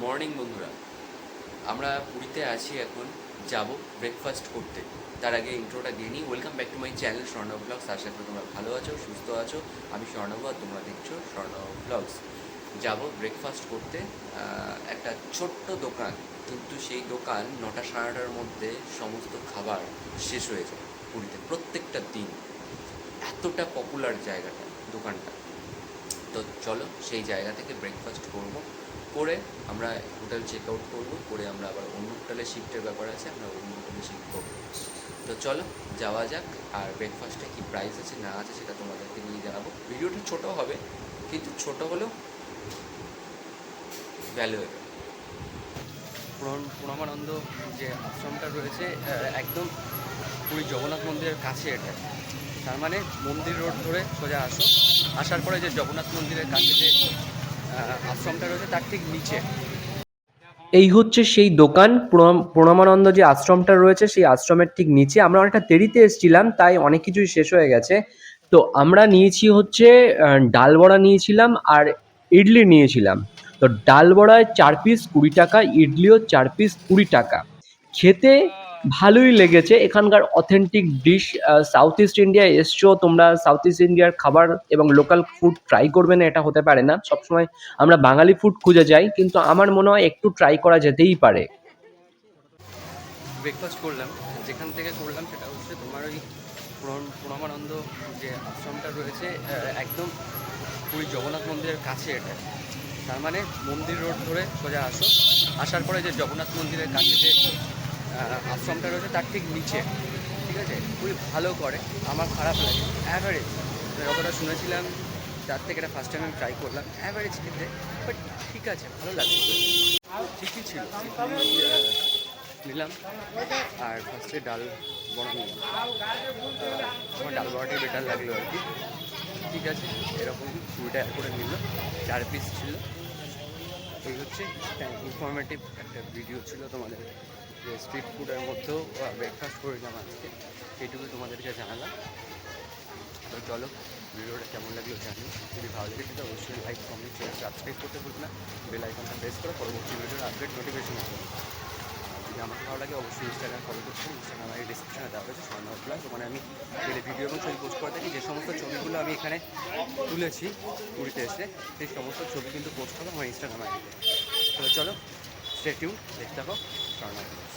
Morning বন্ধুরা, আমরা পুরীতে আছি এখন, যাব ব্রেকফাস্ট করতে। তার আগে ইন্ট্রোটা দিয়ে নিই। Welcome back to my channel Swarnab vlogs আশা করি তোমরা ভালো আছো, সুস্থ আছো। আমি স্বর্ণব আর তোমরা দেখছ স্বর্ণব ব্লগস যাব ব্রেকফাস্ট করতে একটা ছোট্ট দোকান, কিন্তু সেই দোকান নটা সাড়ে নটার মধ্যে সমস্ত খাবার শেষ হয়ে যায় পুরীতে প্রত্যেকটা দিন। এতটা পপুলার জায়গাটা, দোকানটা। তো চলো সেই জায়গা থেকে ব্রেকফাস্ট করব। করে আমরা হোটেল চেক আউট করব, করে আমরা আবার অন্য হোটেলে শিফটের ব্যাপার আছে, আমরা অন্য হোটেলে শিফট করব। তো চলো, যাওয়া যাক, আর ব্রেকফাস্টে কী প্রাইস আছে, না আছে সেটা তোমাদেরকে নিয়ে জানাব। ভিডিওটা ছোট হবে, কিন্তু ছোট হলেও ভ্যালুয়েবল প্রণমানন্দ যে আশ্রমটা রয়েছে একদম পুরী জগন্নাথ মন্দিরের কাছে এটা। তার মানে মন্দির রোড ধরে সোজা আসো। আসার পরে যে জগন্নাথ মন্দিরের কাছে যে আশ্রমটা রয়েছে তার ঠিক নিচে। এই হচ্ছে সেই দোকান, প্রণাম- প্রণামানন্দ যে আশ্রমটা রয়েছে সেই আশ্রমের ঠিক নিচে। আমরা অনেকটা দেরিতে এসেছিলাম, তাই অনেক কিছুই শেষ হয়ে গেছে। তো আমরা নিয়েছি হচ্ছে ডাল বড়া নিয়েছিলাম আর ইডলি নিয়েছিলাম। তো ডাল বড়ায় চার পিস কুড়ি টাকা, ইডলিও চার পিস কুড়ি টাকা। খেতে ভালোই লেগেছে। এখানকার অথেন্টিক ডিশ সাউথ ইস্ট ইন্ডিয়ায় এসছো তোমরা। সাউথ ইস্ট ইন্ডিয়ার খাবার এবং লোকাল ফুড ট্রাই করবে না, এটা হতে পারে না। সবসময় আমরা বাঙালি ফুড খুঁজে যাই, কিন্তু আমার মনে হয় একটু ট্রাই করা যেতেই পারে। ব্রেকফাস্ট করলাম। যেখান থেকে করলাম সেটা হচ্ছে তোমার ওই প্রণমানন্দ যে আশ্রমটা রয়েছে একদম পুরী জগন্নাথ মন্দিরের কাছে এটা। তার মানে মন্দির রোড ধরে সোজা আসো। আসার পরে যে জগন্নাথ মন্দিরের কাছে যে আশ্রমটা রয়েছে তার ঠিক নিচে, ঠিক আছে? খুবই ভালো করে, আমার খারাপ লাগে। অ্যাভারেজ যতটা শুনেছিলাম, তার থেকে এটা ফার্স্ট টাইম আমি ট্রাই করলাম। অ্যাভারেজ খেতে বাট ঠিক আছে, ভালো লাগে ঠিকই ছিল। নিলাম। আর ফার্স্টে ডাল বড়া নিলাম। আমার ডাল বড়াটাই বেটার লাগল আর কি। ঠিক আছে, এরকম কুড়ি টাকা করে নিল। চার পিস ছিল। এই হচ্ছে ইনফরমেটিভ একটা ভিডিও ছিল তোমাদের। যে স্ট্রিট ফুডের মধ্যেও ব্রেকফাস্ট করেছিলাম আজকে। সেইটুকু তোমাদেরকে জানালাম। তো চলো, ভিডিওটা কেমন লাগল জানি। যদি ভালো লেগে থাকে, অবশ্যই লাইক কমেন্ট শেয়ার সাবস্ক্রাইব করতে ভুলবে না। বেল আইকনটা প্রেস করো, পরবর্তী ভিডিওর আপডেট নোটিফিকেশন আসবে যদি আমাকে ভালো লাগে, অবশ্যই ইনস্টাগ্রাম ফলো করতে ইনস্টাগ্রাম আই ডিসক্রিপশনে দেওয়া হয়েছে স্বর্ণব প্লাস ওখানে আমি ভিডিও এবং ছবি পোস্ট করে থাকি। যে সমস্ত ছবিগুলো আমি এখানে তুলেছি, পুরীতে এসে, সেই সমস্ত ছবি কিন্তু পোস্ট হবে আমার ইনস্টাগ্রাম আইডিতে তো। চলো স্টে টিউন দেখতে থাকো স্বর্ণব প্লাস